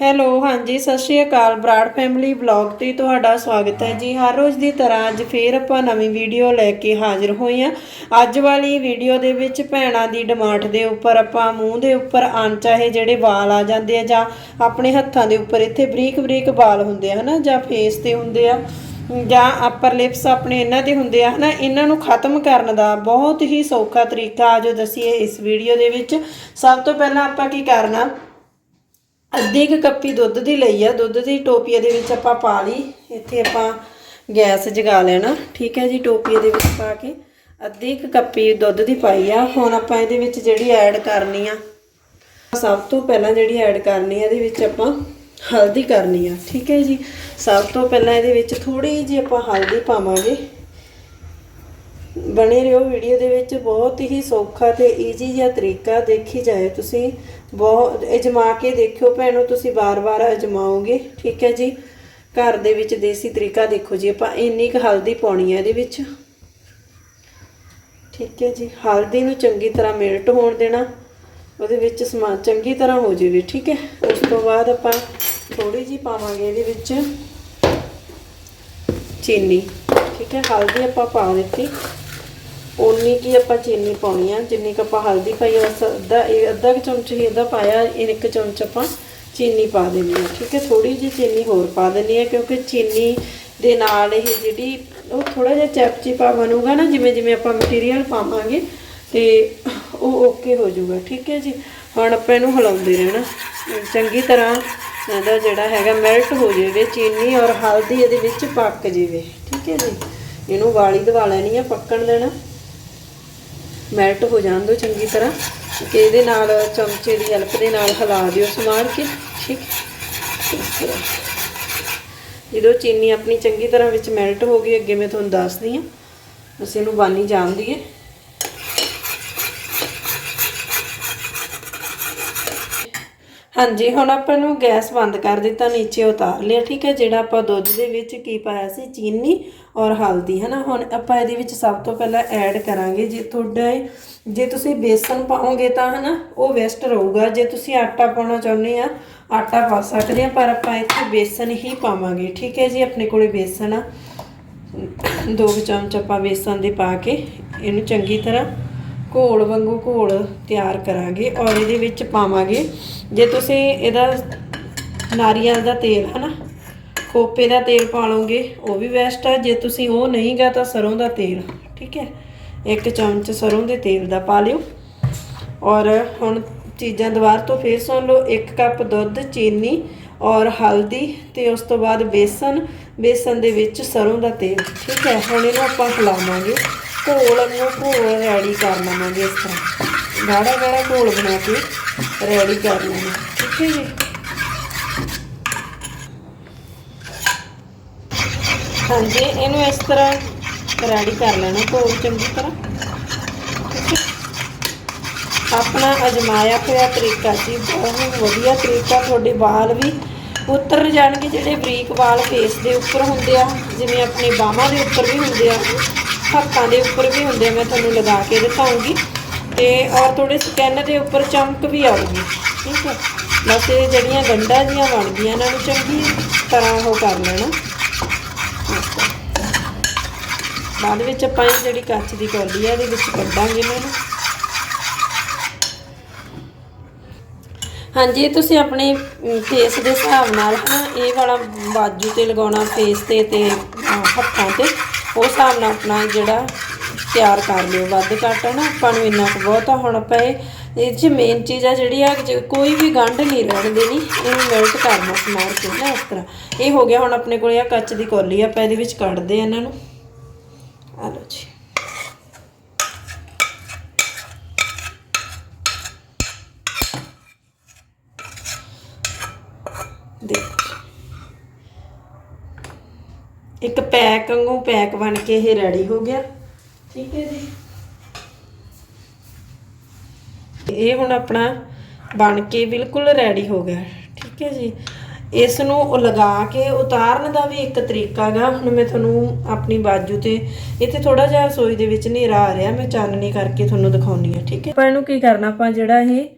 Hello, ਹਾਂਜੀ, ਸਤਿ ਸ਼੍ਰੀ ਅਕਾਲ ਬਰਾੜ ਫੈਮਿਲੀ ਵਲੌਗ ਤੇ ਤੁਹਾਡਾ ਸਵਾਗਤ ਹੈ ਜੀ। ਹਰ ਰੋਜ਼ ਦੀ ਤਰ੍ਹਾਂ ਅੱਜ ਫੇਰ ਆਪਾਂ ਨਵੀਂ ਵੀਡੀਓ ਲੈ ਕੇ ਹਾਜ਼ਰ ਹੋਏ ਹਾਂ। ਅੱਜ ਵਾਲੀ ਵੀਡੀਓ ਦੇ ਵਿੱਚ ਭੈਣਾਂ ਦੀ ਡਿਮਾਂਡ ਦੇ ਉੱਪਰ ਆਪਾਂ ਮੂੰਹ ਦੇ ਉੱਪਰ ਅਣਚਾਹੇ ਜਿਹੜੇ ਵਾਲ ਆ ਜਾਂਦੇ ਆ ਜਾਂ ਆਪਣੇ ਹੱਥਾਂ ਦੇ ਉੱਪਰ ਇੱਥੇ ਬਰੀਕ ਬਰੀਕ ਵਾਲ ਹੁੰਦੇ ਆ, ਹਨਾ, ਜਾਂ ਫੇਸ ਤੇ ਹੁੰਦੇ ਆ, ਜਾਂ ਅਪਰ ਲਿਪਸ ਆਪਣੇ ਇਹਨਾਂ ਦੇ ਹੁੰਦੇ ਆ, ਹਨਾ, ਇਹਨਾਂ ਨੂੰ ਖਤਮ ਕਰਨ ਦਾ ਬਹੁਤ ਹੀ ਸੌਖਾ ਤਰੀਕਾ ਆ ਜੋ ਦਸੀਏ ਇਸ ਵੀਡੀਓ ਦੇ ਵਿੱਚ। ਸਭ ਤੋਂ ਪਹਿਲਾਂ ਆਪਾਂ ਕੀ ਕਰਨਾ ਅੱਧੀ ਕੁ ਕੱਪੀ ਦੁੱਧ ਦੀ ਲਈ ਆ, ਦੁੱਧ ਦੀ ਟੋਪੀਏ ਦੇ ਵਿੱਚ ਆਪਾਂ ਪਾ ਲਈ। ਇੱਥੇ ਆਪਾਂ ਗੈਸ ਜਗਾ ਲੈਣਾ, ਠੀਕ ਹੈ ਜੀ, ਟੋਪੀਏ ਦੇ ਵਿੱਚ ਪਾ ਕੇ। ਅੱਧੀ ਕੁ ਕੱਪੀ ਦੁੱਧ ਦੀ ਪਾਈ ਆ। ਹੁਣ ਆਪਾਂ ਇਹਦੇ ਵਿੱਚ ਜਿਹੜੀ ਐਡ ਕਰਨੀ ਆ, ਸਭ ਤੋਂ ਪਹਿਲਾਂ ਜਿਹੜੀ ਐਡ ਕਰਨੀ ਆ, ਇਹਦੇ ਵਿੱਚ ਆਪਾਂ ਹਲਦੀ ਕਰਨੀ ਆ, ਠੀਕ ਹੈ ਜੀ। ਸਭ ਤੋਂ ਪਹਿਲਾਂ ਇਹਦੇ ਵਿੱਚ ਥੋੜੀ ਜਿਹੀ ਆਪਾਂ ਹਲਦੀ ਪਾਵਾਂਗੇ। ਬਣੇ ਰਹੋ ਵੀਡੀਓ ਦੇ ਵਿੱਚ, ਬਹੁਤ ਹੀ ਸੌਖਾ ਤੇ ਈਜ਼ੀ ਜਿਹਾ ਤਰੀਕਾ ਦੇਖੀ ਜਾਏ ਤੁਸੀਂ। ਬਹੁਤ ਅਜਮਾ ਕੇ ਦੇਖਿਓ ਭੈਣੋ, ਤੁਸੀਂ ਵਾਰ-ਵਾਰ ਅਜਮਾਓਗੇ। ਠੀਕ ਹੈ ਜੀ। ਘਰ ਦੇ ਵਿੱਚ ਦੇਸੀ ਤਰੀਕਾ ਦੇਖੋ ਜੀ, ਆਪਾਂ ਇੰਨੀ ਕੁ ਹਲਦੀ ਪਾਉਣੀ ਹੈ ਇਹਦੇ ਵਿੱਚ। ਠੀਕ ਹੈ ਜੀ। ਹਲਦੀ ਨੂੰ ਚੰਗੀ ਤਰ੍ਹਾਂ ਮਿਲਟ ਹੋਣ ਦੇਣਾ। ਉਹਦੇ ਵਿੱਚ ਸਮਾ ਚੰਗੀ ਤਰ੍ਹਾਂ ਹੋ ਜਾਵੇ, ਠੀਕ ਹੈ। ਉਸ ਤੋਂ ਬਾਅਦ ਆਪਾਂ ਥੋੜੀ ਜੀ ਪਾਵਾਂਗੇ ਇਹਦੇ ਵਿੱਚ ਚੀਨੀ। ਠੀਕ ਹੈ। ਹਲਦੀ ਆਪਾਂ ਪਾ ਦਿੱਤੀ। ਉਨੀ ਕੀ ਆਪਾਂ ਚੀਨੀ ਪਾਉਣੀ ਆ, ਜਿੰਨੀ ਕੁ ਆਪਾਂ ਹਲਦੀ ਪਾਈ ਆ, ਬਸ ਅੱਧਾ, ਇਹ ਅੱਧਾ ਕੁ ਚਮਚ ਹੀ ਇਹਦਾ ਪਾਇਆ ਇੱਕ ਚਮਚ ਆਪਾਂ ਚੀਨੀ ਪਾ ਦੇਣੀ ਆ, ਠੀਕ ਹੈ? ਥੋੜੀ ਜਿਹੀ ਚੀਨੀ ਹੋਰ ਪਾ ਦੇਣੀ ਆ, ਕਿਉਂਕਿ ਚੀਨੀ ਦੇ ਨਾਲ ਇਹ ਜਿਹੜੀ, ਉਹ ਥੋੜਾ ਜਿਹਾ ਚੈਪਚਿਪਾ ਬਣੂਗਾ ਨਾ, ਜਿਵੇਂ ਜਿਵੇਂ ਆਪਾਂ ਮਟੀਰੀਅਲ ਪਾਵਾਂਗੇ, ਤੇ ਉਹ ਓਕੇ ਹੋ ਜਾਊਗਾ, ਠੀਕ ਹੈ ਜੀ? ਹੁਣ ਆਪਾਂ ਇਹਨੂੰ ਹਿਲਾਉਂਦੇ ਰਹਿਣਾ। ਚੰਗੀ ਤਰ੍ਹਾਂ ਇਹਦਾ ਜਿਹੜਾ ਹੈਗਾ ਮੈਲਟ ਹੋ ਜਾਵੇ, ਚੀਨੀ ਔਰ ਹਲਦੀ ਇਹਦੇ ਵਿੱਚ ਪੱਕ ਜਾਵੇ, ਠੀਕ ਹੈ ਜੀ? ਇਹਨੂੰ ਵਾਲੀ ਦਵਾ ਲੈਣੀ ਆ, ਪੱਕਣ ਦੇਣਾ। ਮੈਲਟ ਹੋ ਜਾਣ ਦਿਓ ਚੰਗੀ ਤਰ੍ਹਾਂ ਕਿ ਇਹਦੇ ਨਾਲ ਚਮਚੇ ਦੀ ਹੈਲਪ ਦੇ ਨਾਲ ਹਿਲਾ ਦਿਓ ਸਮਾਰ ਕੇ, ਠੀਕ? ਜਦੋਂ ਚੀਨੀ ਆਪਣੀ ਚੰਗੀ ਤਰ੍ਹਾਂ ਵਿੱਚ ਮੈਲਟ ਹੋ ਗਈ, ਅੱਗੇ ਮੈਂ ਤੁਹਾਨੂੰ ਦੱਸਦੀ ਹਾਂ। ਅਸੀਂ ਇਹਨੂੰ ਬਾਨੀ ਜਾਣ ਦਈਏ ਹਾਂਜੀ, ਹੁਣ ਆਪਾਂ ਨੂੰ ਗੈਸ ਬੰਦ ਕਰ ਦਿੱਤਾ, ਨੀਚੇ ਉਤਾਰ ਲਿਆ, ਠੀਕ ਹੈ? ਜਿਹੜਾ ਆਪਾਂ ਦੁੱਧ ਦੇ ਵਿੱਚ ਕੀ ਪਾਇਆ ਸੀ? ਚੀਨੀ ਔਰ ਹਲਦੀ ਹੈ ਨਾ ਹੁਣ ਆਪਾਂ ਇਹਦੇ ਵਿੱਚ ਸਭ ਤੋਂ ਪਹਿਲਾਂ ਐਡ ਕਰਾਂਗੇ, ਜੇ ਤੁਹਾਡਾ ਜੇ ਤੁਸੀਂ ਬੇਸਨ ਪਾਓਗੇ ਤਾਂ ਹੈ ਨਾ ਉਹ ਵੇਸਟ ਰਹੂਗਾ। ਜੇ ਤੁਸੀਂ ਆਟਾ ਪਾਉਣਾ ਚਾਹੁੰਦੇ ਆ, ਆਟਾ ਪਾ ਸਕਦੇ ਆ, ਪਰ ਆਪਾਂ ਇੱਥੇ ਬੇਸਨ ਹੀ ਪਾਵਾਂਗੇ, ਠੀਕ ਹੈ ਜੀ? ਆਪਣੇ ਕੋਲੇ ਬੇਸਨ ਆ। ਦੋ ਚਮਚ ਆਪਾਂ ਬੇਸਨ ਦੇ ਪਾ ਕੇ ਇਹਨੂੰ ਚੰਗੀ ਤਰ੍ਹਾਂ ਘੋਲ ਵਾਂਗੂ ਘੋਲ ਤਿਆਰ ਕਰਾਂਗੇ ਔਰ ਇਹਦੇ ਵਿੱਚ ਪਾਵਾਂਗੇ। ਜੇ ਤੁਸੀਂ ਇਹਦਾ ਨਾਰੀਅਲ ਦਾ ਤੇਲ, ਹਨਾ? ਖੋਪੇ ਦਾ ਤੇਲ ਪਾ ਲਓਗੇ, ਉਹ ਵੀ ਬੈਸਟ ਹੈ ਜੇ ਤੁਸੀਂ ਉਹ ਨਹੀਂ ਗਾ ਤਾਂ ਸਰੋਂ ਦਾ ਤੇਲ, ਠੀਕ ਹੈ? ਇੱਕ ਚਮਚ ਸਰੋਂ ਦੇ ਤੇਲ ਦਾ ਪਾ ਲਿਓ। ਔਰ ਹੁਣ ਚੀਜ਼ਾਂ ਦੁਬਾਰ ਤੋਂ ਫੇਰ ਸੁਣ ਲਓ। 1 ਕੱਪ ਦੁੱਧ, ਚੀਨੀ ਔਰ ਹਲਦੀ ਤੇ ਉਸ ਤੋਂ ਬਾਅਦ ਬੇਸਨ। ਬੇਸਨ ਦੇ ਵਿੱਚ ਸਰੋਂ ਦਾ ਤੇਲ, ਠੀਕ ਹੈ? ਹੁਣ ਇਹਨੂੰ ਆਪਾਂ ਹਿਲਾਵਾਂਗੇ। ਘੋਲ ਨੂੰ ਘੋਲ ਰੈਡੀ ਕਰ ਲਵਾਂਗੇ ਇਸ ਤਰ੍ਹਾਂ। ਗਾੜਾ ਗਾੜਾ ਘੋਲ ਬਣਾ ਕੇ ਰੈਡੀ ਕਰ ਲਵਾਂਗੇ ਠੀਕ ਹੈ ਜੀ? ਹਾਂਜੀ, ਇਹਨੂੰ ਇਸ ਤਰ੍ਹਾਂ ਰੈਡੀ ਕਰ ਲੈਣਾ ਘੋਲ ਚੰਗੀ ਤਰ੍ਹਾਂ। ਆਪਣਾ ਅਜਮਾਇਆ ਹੋਇਆ ਤਰੀਕਾ ਜੀ, ਬਹੁਤ ਵਧੀਆ ਤਰੀਕਾ। ਤੁਹਾਡੇ ਵਾਲ ਵੀ ਉਤਰ ਜਾਣਗੇ, ਜਿਹੜੇ ਬਰੀਕ ਵਾਲ ਫੇਸ ਦੇ ਉੱਪਰ ਹੁੰਦੇ ਆ, ਜਿਵੇਂ ਆਪਣੇ ਬਾਹਾਂ ਦੇ ਉੱਪਰ ਵੀ ਹੁੰਦੇ ਆ। ਹੱਥਾਂ ਦੇ ਉੱਪਰ ਵੀ ਹੁੰਦੇ ਆ, ਮੈਂ ਤੁਹਾਨੂੰ ਲਗਾ ਕੇ ਦਿਖਾਉਂਗੀ। ਤੇ ਔਰ ਥੋੜੇ ਸਕੈਨ ਦੇ ਉੱਪਰ ਚਮਕ ਵੀ ਆਊਗੀ, ਠੀਕ ਹੈ? ਬਸ ਇਹ ਜਿਹੜੀਆਂ ਗੰਢਾਂ ਜੀਆਂ ਬਣ ਗਈਆਂ, ਇਹਨਾਂ ਨੂੰ ਚੰਗੀ ਤਰ੍ਹਾਂ ਉਹ ਕਰ ਲੈਣਾ। ਬਾਅਦ ਵਿੱਚ ਆਪਾਂ ਇਹ ਜਿਹੜੀ ਕੱਚ ਦੀ ਕੌਲੀ ਹੈ ਇਹਦੇ ਵਿੱਚ ਕੱਢਾਂਗੇ ਇਹਨਾਂ ਨੂੰ। ਹਾਂਜੀ, ਇਹ ਤੁਸੀਂ ਆਪਣੇ ਫੇਸ ਦੇ ਹਿਸਾਬ ਨਾਲ ਹਨਾ, ਇਹ ਵਾਲਾ ਬਾਜੂ ਤੇ ਲਗਾਉਣਾ ਫੇਸ ਤੇ ਤੇ ਹੱਥਾਂ ਤੇ। ਉਸ ਹਿਸਾਬ ਨਾਲ ਆਪਣਾ ਜਿਹੜਾ ਤਿਆਰ ਕਰ ਲਿਓ। ਵੱਧ ਘੱਟ ਹੈ ਨਾ? ਆਪਾਂ ਨੂੰ ਇੰਨਾ ਕੁ ਬਹੁਤ ਹੁਣ ਆਪਾਂ ਇਹ ਇਹ 'ਚ ਮੇਨ ਚੀਜ਼ ਆ ਜਿਹੜੀ ਆ ਕਿ ਕੋਈ ਵੀ ਗੰਢ ਨਹੀਂ ਰਹਿਣ ਦੇਣੀ ਇਹਨੂੰ ਮੈਲਟ ਕਰਨਾ ਸਮਾਰ ਕੇ ਨਾ, ਇਸ ਤਰ੍ਹਾਂ। ਇਹ ਹੋ ਗਿਆ ਹੁਣ ਆਪਣੇ ਕੋਲ ਆ ਕੱਚ ਦੀ ਕੌਲੀ ਆ ਆਪਾਂ ਇਹਦੇ ਵਿੱਚ ਕੱਢਦੇ ਆ ਇਹਨਾਂ ਨੂੰ। ਆ ਲਓ ਜੀ ਦੇਖੋ ਇੱਕ ਪੈਕ ਵਾਂਗੂ ਪੈਕ ਬਣ ਕੇ ਇਹ ਰੈਡੀ ਹੋ ਗਿਆ। ਠੀਕ ਹੈ ਜੀ। ਇਹ ਹੁਣ ਆਪਣਾ ਬਣ ਕੇ ਬਿਲਕੁਲ ਰੈਡੀ ਹੋ ਗਿਆ। ਠੀਕ ਹੈ ਜੀ। ਇਸ ਨੂੰ ਲਗਾ ਕੇ ਉਤਾਰਨ ਦਾ ਵੀ ਇੱਕ ਤਰੀਕਾ ਗਾ। ਹੁਣ ਮੈਂ ਤੁਹਾਨੂੰ ਆਪਣੀ ਬਾਜੂ ਤੇ ਇੱਥੇ ਥੋੜਾ ਜਿਹਾ ਰਸੋਈ ਦੇ ਵਿੱਚ ਹਨੇਰਾ ਆ ਰਿਹਾ। ਮੈਂ ਚਾਨਣੀ ਕਰਕੇ ਤੁਹਾਨੂੰ ਦਿਖਾਉਣੀ ਆ ਠੀਕ ਹੈ। ਆਪਾਂ ਇਹਨੂੰ ਕੀ ਕਰਨਾ, ਆਪਾਂ ਜਿਹੜਾ ਇਹ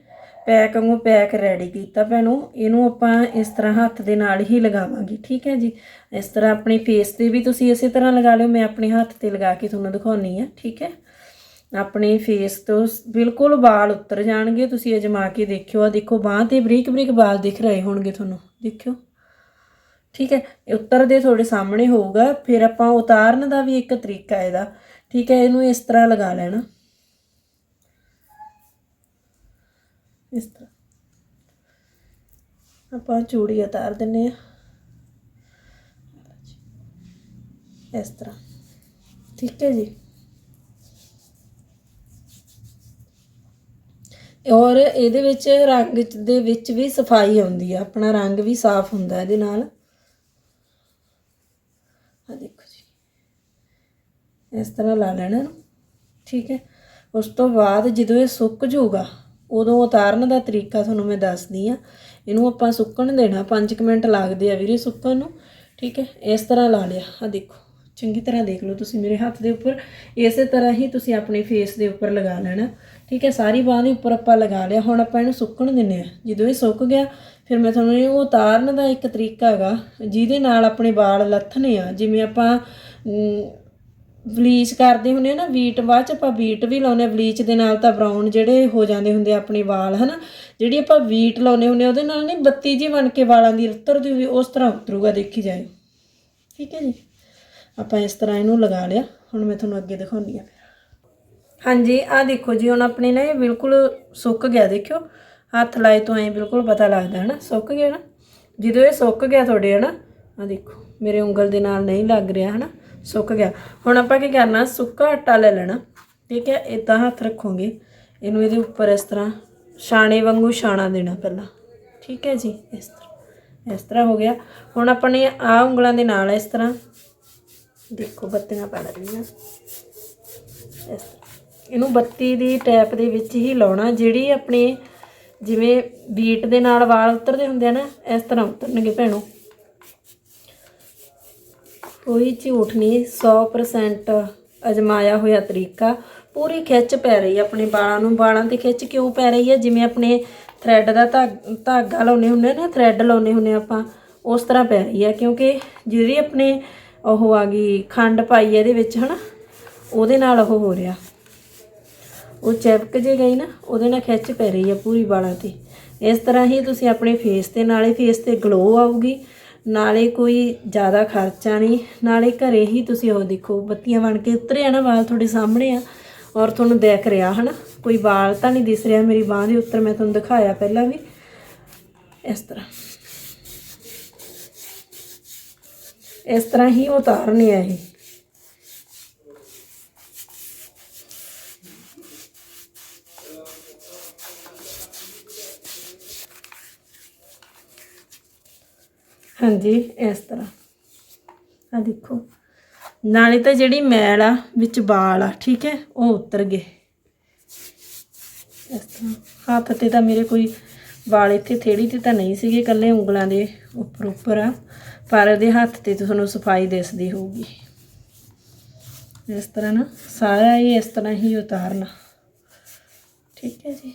ਪੈਕ ਵਾਂਗੂ ਪੈਕ ਰੈਡੀ ਕੀਤਾ ਭੈਣੋ। ਇਹਨੂੰ ਆਪਾਂ ਇਸ ਤਰ੍ਹਾਂ ਹੱਥ ਦੇ ਨਾਲ ਹੀ ਲਗਾਵਾਂਗੇ, ਠੀਕ ਹੈ ਜੀ? ਇਸ ਤਰ੍ਹਾਂ ਆਪਣੇ ਫੇਸ ਤੇ ਵੀ ਤੁਸੀਂ ਇਸੇ ਤਰ੍ਹਾਂ ਲਗਾ ਲਿਓ, ਮੈਂ ਆਪਣੇ ਹੱਥ ਤੇ ਲਗਾ ਕੇ ਤੁਹਾਨੂੰ ਦਿਖਾਉਣੀ ਆ, ਠੀਕ ਹੈ? ਆਪਣੇ ਫੇਸ ਤੋਂ ਬਿਲਕੁਲ ਵਾਲ ਉਤਰ ਜਾਣਗੇ, ਤੁਸੀਂ ਅਜਮਾ ਕੇ ਦੇਖਿਓ। ਆ ਦੇਖੋ, ਬਾਹਾਂ ਤੇ ਬਰੀਕ ਬਰੀਕ ਵਾਲ ਦਿਖ ਰਹੇ ਹੋਣਗੇ ਤੁਹਾਨੂੰ, ਦੇਖਿਓ। ਠੀਕ ਹੈ? ਉੱਤਰ ਦੇ ਤੁਹਾਡੇ ਸਾਹਮਣੇ ਹੋਊਗਾ, ਫਿਰ ਆਪਾਂ ਉਤਾਰਨ ਦਾ ਵੀ ਇੱਕ ਤਰੀਕਾ ਇਹਦਾ, ਠੀਕ ਹੈ? ਇਹਨੂੰ ਇਸ ਤਰ੍ਹਾਂ ਲਗਾ ਲੈਣਾ। ਇਸ ਤਰ੍ਹਾਂ। ਆਪਾਂ ਚੂੜੀ ਉਤਾਰ ਦਿੰਨੇ ਆ ਇਸ ਤਰ੍ਹਾਂ। ਠੀਕ ਹੈ ਜੀ। ਔਰ ਇਹਦੇ ਵਿੱਚ ਰੰਗ ਦੇ ਵਿੱਚ ਵੀ ਸਫ਼ਾਈ ਆਉਂਦੀ ਆ। ਆਪਣਾ ਰੰਗ ਵੀ ਸਾਫ਼ ਹੁੰਦਾ ਇਹਦੇ ਨਾਲ। ਆ ਦੇਖੋ ਜੀ। ਇਸ ਤਰ੍ਹਾਂ ਲਾ ਲੈਣਾ। ਇਹਨੂੰ ਠੀਕ ਹੈ। ਉਸ ਤੋਂ ਬਾਅਦ ਜਦੋਂ ਇਹ ਸੁੱਕ ਜਾਊਗਾ ਉਦੋਂ ਉਤਾਰਨ ਦਾ ਤਰੀਕਾ ਤੁਹਾਨੂੰ ਮੈਂ ਦੱਸਦੀ ਆ ਇਹਨੂੰ ਆਪਾਂ ਸੁੱਕਣ ਦੇਣਾ 5 ਮਿੰਟ ਲੱਗਦੇ ਆ ਵੀਰੇ ਸੁੱਕਣ ਨੂੰ। ਠੀਕ ਹੈ, ਇਸ ਤਰ੍ਹਾਂ ਲਾ ਲਿਆ। ਆ ਦੇਖੋ, ਚੰਗੀ ਤਰ੍ਹਾਂ ਦੇਖ ਲਓ ਤੁਸੀਂ ਮੇਰੇ ਹੱਥ ਦੇ ਉੱਪਰ। ਇਸੇ ਤਰ੍ਹਾਂ ਹੀ ਤੁਸੀਂ ਆਪਣੇ ਫੇਸ ਦੇ ਉੱਪਰ ਲਗਾ ਲੈਣਾ। ਠੀਕ ਹੈ, ਸਾਰੀ ਬਾਹ ਦੇ ਉੱਪਰ ਆਪਾਂ ਲਗਾ ਲਿਆ। ਹੁਣ ਆਪਾਂ ਇਹਨੂੰ ਸੁੱਕਣ ਦਿੰਨੇ ਆ ਜਦੋਂ ਇਹ ਸੁੱਕ ਗਿਆ, ਫਿਰ ਮੈਂ ਤੁਹਾਨੂੰ ਇਹ ਉਤਾਰਨ ਦਾ ਇੱਕ ਤਰੀਕਾ ਹੈਗਾ। ਜਿਹਦੇ ਨਾਲ ਆਪਣੇ ਵਾਲ ਲੱਥਣੇ ਆ। ਜਿਵੇਂ ਆਪਾਂ ਬਲੀਚ ਕਰਦੇ ਹੁੰਦੇ ਆ ਨਾ, ਵੀਟ, ਬਾਅਦ ਚ ਆਪਾਂ ਵੀਟ ਵੀ ਲਾਉਂਦੇ ਆ ਬਲੀਚ ਦੇ ਨਾਲ ਤਾਂ ਬਰਾਊਨ ਜਿਹੜੇ ਹੋ ਜਾਂਦੇ ਹੁੰਦੇ ਆ ਆਪਣੇ ਵਾਲ, ਹਨਾ? ਜਿਹੜੀ ਆਪਾਂ ਵੀਟ ਲਾਉਂਦੇ ਹੁੰਦੇ ਆ, ਉਹਦੇ ਨਾਲ ਨਹੀਂ, ਬੱਤੀ ਜੀ ਬਣ ਕੇ ਵਾਲਾਂ ਦੀ ਉਤਰਦੀ ਹੋਈ ਉਸ ਤਰ੍ਹਾਂ ਉਤਰੂਗਾ, ਦੇਖੀ ਜਾਏ। ਠੀਕ ਹੈ ਜੀ? ਆਪਾਂ ਇਸ ਤਰ੍ਹਾਂ ਇਹਨੂੰ ਲਗਾ ਲਿਆ। ਹੁਣ ਮੈਂ ਤੁਹਾਨੂੰ ਅੱਗੇ ਦਿਖਾਉਂਦੀ ਆ ਹਾਂਜੀ ਆ ਦੇਖੋ ਜੀ, ਹੁਣ ਆਪਣੇ ਨਾ ਇਹ ਬਿਲਕੁਲ ਸੁੱਕ ਗਿਆ, ਦੇਖਿਓ। ਹੱਥ ਲਾਏ ਤੋਂ ਐ ਬਿਲਕੁਲ ਪਤਾ ਲੱਗਦਾ ਹੈ ਨਾ ਸੁੱਕ ਗਿਆ ਨਾ? ਜਦੋਂ ਇਹ ਸੁੱਕ ਗਿਆ ਤੁਹਾਡੇ, ਹਨਾ? ਆ ਦੇਖੋ, ਮੇਰੇ ਉਂਗਲ ਦੇ ਨਾਲ ਨਹੀਂ ਲੱਗ ਰਿਹਾ, ਹਨਾ? ਸੁੱਕ ਗਿਆ। ਹੁਣ ਆਪਾਂ ਕੀ ਕਰਨਾ? ਸੁੱਕਾ ਆਟਾ ਲੈ ਲੈਣਾ। ਠੀਕ ਹੈ? ਇਦਾਂ ਹੱਥ ਰੱਖੋਗੇ। ਇਹਨੂੰ ਇਹਦੇ ਉੱਪਰ ਇਸ ਤਰ੍ਹਾਂ ਛਾਣੇ ਵਾਂਗੂ ਛਾਣਾ ਦੇਣਾ ਪਹਿਲਾਂ। ਠੀਕ ਹੈ ਜੀ? ਇਸ ਤਰ੍ਹਾਂ। ਇਸ ਤਰ੍ਹਾਂ ਹੋ ਗਿਆ। ਹੁਣ ਆਪਾਂ ਨੇ ਆ ਉਂਗਲਾਂ ਦੇ ਨਾਲ ਇਸ ਤਰ੍ਹਾਂ। ਦੇਖੋ, ਬੱਤੀਆਂ ਪੜ ਰਹੀਆਂ ਇਸ ਇਹਨੂੰ ਬੱਤੀ ਦੀ ਟੈਪ ਦੇ ਵਿੱਚ ਹੀ ਲਾਉਣਾ। ਜਿਹੜੀ ਆਪਣੇ ਜਿਵੇਂ ਬੀਟ ਦੇ ਨਾਲ ਵਾਲ ਉਤਰਦੇ ਹੁੰਦੇ ਆ ਨਾ, ਇਸ ਤਰ੍ਹਾਂ ਉਤਰਨਗੇ ਭੈਣੋ। ਕੋਈ ਝੂਠ ਨਹੀਂ 100% ਅਜਮਾਇਆ ਹੋਇਆ ਤਰੀਕਾ। ਪੂਰੀ ਖਿੱਚ ਪੈ ਰਹੀ ਹੈ ਆਪਣੇ ਵਾਲਾਂ ਨੂੰ। ਵਾਲਾਂ ਤੇ ਖਿੱਚ ਕਿਉਂ ਪੈ ਰਹੀ ਹੈ ਜਿਵੇਂ ਆਪਣੇ ਥ੍ਰੈਡ ਦਾ ਧਾਗ- ਧਾਗਾ ਲਾਉਨੇ ਹੁੰਦੇ ਆ ਨਾ ਥ੍ਰੈਡ ਲਾਉਨੇ ਹੁੰਦੇ ਆ ਆਪਾਂ, ਉਸ ਤਰ੍ਹਾਂ ਪੈ ਰਹੀ ਹੈ ਕਿਉਂਕਿ ਜਿਹੜੀ ਆਪਣੇ ਉਹ ਆ ਗਈ, ਖੰਡ ਪਾਈ ਇਹਦੇ ਵਿੱਚ, ਹਨਾ, ਉਹਦੇ ਨਾਲ ਉਹ ਹੋ ਰਿਹਾ। ਉਹ ਚਿਪਕ ਜੇ ਗਈ ਨਾ, ਉਹਦੇ ਨਾਲ ਖਿੱਚ ਪੈ ਰਹੀ ਹੈ ਪੂਰੀ ਵਾਲਾਂ ਤੇ ਇਸ ਤਰ੍ਹਾਂ ਹੀ ਤੁਸੀਂ ਆਪਣੇ ਫੇਸ ਤੇ ਨਾਲੇ ਫੇਸ ਤੇ ਗਲੋ ਆਊਗੀ। ਨਾਲੇ ਕੋਈ ਜ਼ਿਆਦਾ ਖਰਚਾ ਨਹੀਂ, ਨਾਲੇ ਘਰੇ ਹੀ ਤੁਸੀਂ ਉਹ ਦੇਖੋ, ਬੱਤੀਆਂ ਬਣ ਕੇ ਉਤਰੇ ਆ ਨਾ ਵਾਲ ਤੁਹਾਡੇ ਸਾਹਮਣੇ ਆ, ਔਰ ਤੁਹਾਨੂੰ ਦੇਖ ਰਿਹਾ ਹਨਾ? ਕੋਈ ਵਾਲ ਤਾਂ ਨਹੀਂ ਦਿਸ ਰਿਹਾ ਮੇਰੀ ਬਾਹ ਦੇ ਉੱਤਰ, ਮੈਂ ਤੁਹਾਨੂੰ ਦਿਖਾਇਆ ਪਹਿਲਾਂ ਵੀ। ਇਸ ਤਰ੍ਹਾਂ। ਇਸ ਤਰ੍ਹਾਂ ਹੀ ਉਤਾਰਨੇ ਆ ਇਹ। ਹਾਂਜੀ, ਇਸ ਤਰ੍ਹਾਂ। ਆ ਦੇਖੋ। ਨਾਲੇ ਤਾਂ ਜਿਹੜੀ ਮੈਲ ਆ, ਵਿੱਚ ਵਾਲ ਆ, ਠੀਕ ਹੈ, ਉਹ ਉਤਰ ਗਏ। ਇਸ ਤਰ੍ਹਾਂ। ਹੱਥ ਤੇ ਤਾਂ ਮੇਰੇ ਕੋਈ ਵਾਲ ਇੱਥੇ ਥੇੜੀ ਤੇ ਤਾਂ ਨਹੀਂ ਸੀਗੇ, ਇਕੱਲੇ ਉਂਗਲਾਂ ਦੇ ਉੱਪਰ ਉੱਪਰ ਆ। ਪਰ ਇਹਦੇ ਹੱਥ ਤੇ ਤੁਹਾਨੂੰ ਸਫ਼ਾਈ ਦਿਸਦੀ ਹੋਊਗੀ। ਇਸ ਤਰ੍ਹਾਂ ਨਾ, ਸਾਰਾ ਹੀ ਇਸ ਤਰ੍ਹਾਂ ਹੀ ਉਤਾਰਨਾ। ਠੀਕ ਹੈ ਜੀ।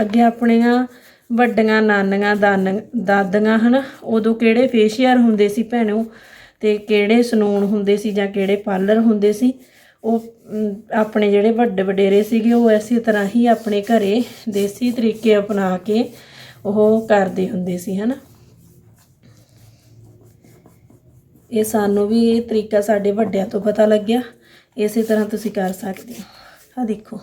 ਅੱਗੇ ਆਪਣੀਆਂ ਵੱਡੀਆਂ ਨਾਨੀਆਂ ਦਾਨ ਦਾਦੀਆਂ, ਹਨਾ? ਉਦੋਂ ਕਿਹੜੇ ਫੇਸ਼ੀਅਰ ਹੁੰਦੇ ਸੀ ਭੈਣੋ? ਤੇ ਕਿਹੜੇ ਸਨੂਨ ਹੁੰਦੇ ਸੀ ਜਾਂ ਕਿਹੜੇ ਪਾਰਲਰ ਹੁੰਦੇ ਸੀ? ਉਹ ਆਪਣੇ ਜਿਹੜੇ ਵੱਡੇ ਵਡੇਰੇ ਸੀਗੇ, ਉਹ ਐਸੀ ਤਰ੍ਹਾਂ ਹੀ ਆਪਣੇ ਘਰੇ ਦੇਸੀ ਤਰੀਕੇ ਅਪਣਾ ਕੇ ਉਹ ਕਰਦੇ ਹੁੰਦੇ ਸੀ, ਹਨਾ? ਇਹ ਸਾਨੂੰ ਵੀ ਇਹ ਤਰੀਕਾ ਸਾਡੇ ਵੱਡਿਆਂ ਤੋਂ ਪਤਾ ਲੱਗਿਆ। ਇਸੇ ਤਰ੍ਹਾਂ ਤੁਸੀਂ ਕਰ ਸਕਦੇ ਹੋ। ਆ ਦੇਖੋ।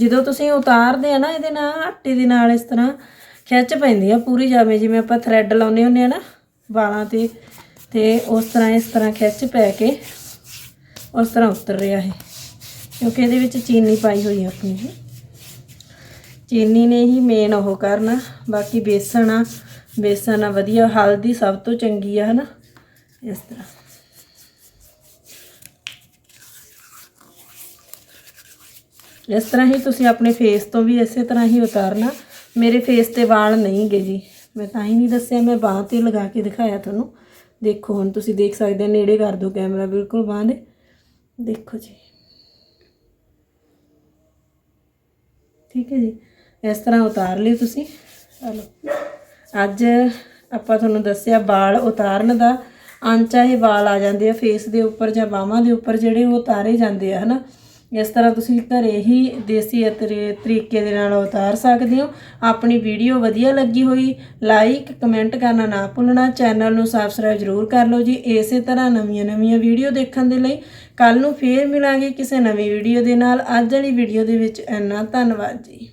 ਜਦੋਂ ਤੁਸੀਂ ਉਤਾਰਦੇ ਆ ਨਾ ਇਹਦੇ ਨਾਲ, ਆਟੇ ਦੇ ਨਾਲ ਇਸ ਤਰ੍ਹਾਂ ਖਿੱਚ ਪੈਂਦੀ ਆ ਪੂਰੀ ਜਾਵੇਂ, ਜਿਵੇਂ ਆਪਾਂ ਥ੍ਰੈਡ ਲਾਉਂਦੇ ਹੁੰਦੇ ਆ ਨਾ ਵਾਲਾਂ ਤੇ ਤੇ ਉਸ ਤਰ੍ਹਾਂ ਇਸ ਤਰ੍ਹਾਂ ਖਿੱਚ ਪੈ ਕੇ ਉਸ ਤਰ੍ਹਾਂ ਉਤਰ ਰਿਹਾ ਹੈ ਕਿਉਂਕਿ ਇਹਦੇ ਵਿੱਚ ਚੀਨੀ ਪਾਈ ਹੋਈ ਆ ਆਪਣੀ। ਜੀ ਚੀਨੀ ਨੇ ਹੀ ਮੇਨ ਉਹ ਕਰਨਾ, ਬਾਕੀ ਬੇਸਣ ਆ ਬੇਸਣ ਆ ਵਧੀਆ, ਹਲਦੀ ਸਭ ਤੋਂ ਚੰਗੀ ਆ, ਹਨਾ? ਇਸ ਤਰ੍ਹਾਂ। ਇਸ ਤਰ੍ਹਾਂ ਹੀ ਤੁਸੀਂ ਆਪਣੇ ਫੇਸ ਤੋਂ ਵੀ ਇਸੇ ਤਰ੍ਹਾਂ ਹੀ ਉਤਾਰਨਾ। ਮੇਰੇ ਫੇਸ ਤੇ ਵਾਲ ਨਹੀਂ ਗਏ ਜੀ। ਮੈਂ ਤਾਂ ਹੀ ਨਹੀਂ ਦੱਸਿਆ, ਮੈਂ ਬਾਂਹ ਤੇ ਲਗਾ ਕੇ ਦਿਖਾਇਆ ਤੁਹਾਨੂੰ। ਦੇਖੋ ਹੁਣ ਤੁਸੀਂ ਦੇਖ ਸਕਦੇ ਹੋ, ਨੇੜੇ ਕਰ ਦਿਓ ਕੈਮਰਾ ਬਿਲਕੁਲ ਬਾਂਹ ਦੇ। ਦੇਖੋ ਜੀ। ਠੀਕ ਹੈ ਜੀ। ਇਸ ਤਰ੍ਹਾਂ ਉਤਾਰ ਲਿਓ ਤੁਸੀਂ। ਚਲੋ ਅੱਜ ਆਪਾਂ ਤੁਹਾਨੂੰ ਦੱਸਿਆ ਵਾਲ ਉਤਾਰਨ ਦਾ। ਅਣਚਾਹੇ ਵਾਲ ਆ ਜਾਂਦੇ ਆ ਫੇਸ ਦੇ ਉੱਪਰ ਜਾਂ ਬਾਹਾਂ ਦੇ ਉੱਪਰ ਜਿਹੜੇ ਉਹ ਉਤਾਰੇ ਜਾਂਦੇ ਆ, ਹਨਾ? ਇਸ ਤਰ੍ਹਾਂ ਤੁਸੀਂ ਘਰੇ ਹੀ ਦੇਸੀ ਤਰੀ- ਤਰੀਕੇ ਦੇ ਨਾਲ ਉਤਾਰ ਸਕਦੇ ਹੋ। ਆਪਣੀ ਵੀਡੀਓ ਵਧੀਆ ਲੱਗੀ ਹੋਈ ਲਾਈਕ ਕਮੈਂਟ ਕਰਨਾ ਨਾ ਭੁੱਲਣਾ। ਚੈਨਲ ਨੂੰ ਸਬਸਕ੍ਰਾਈਬ ਜ਼ਰੂਰ ਕਰ ਲਓ ਜੀ। ਇਸੇ ਤਰ੍ਹਾਂ ਨਵੀਆਂ ਨਵੀਆਂ ਵੀਡੀਓ ਦੇਖਣ ਦੇ ਲਈ ਕੱਲ ਨੂੰ ਫੇਰ ਮਿਲਾਂਗੇ ਕਿਸੇ ਨਵੀਂ ਵੀਡੀਓ ਦੇ ਨਾਲ। ਅੱਜ ਵਾਲੀ ਵੀਡੀਓ ਦੇ ਵਿੱਚ ਇੰਨਾ ਧੰਨਵਾਦ ਜੀ।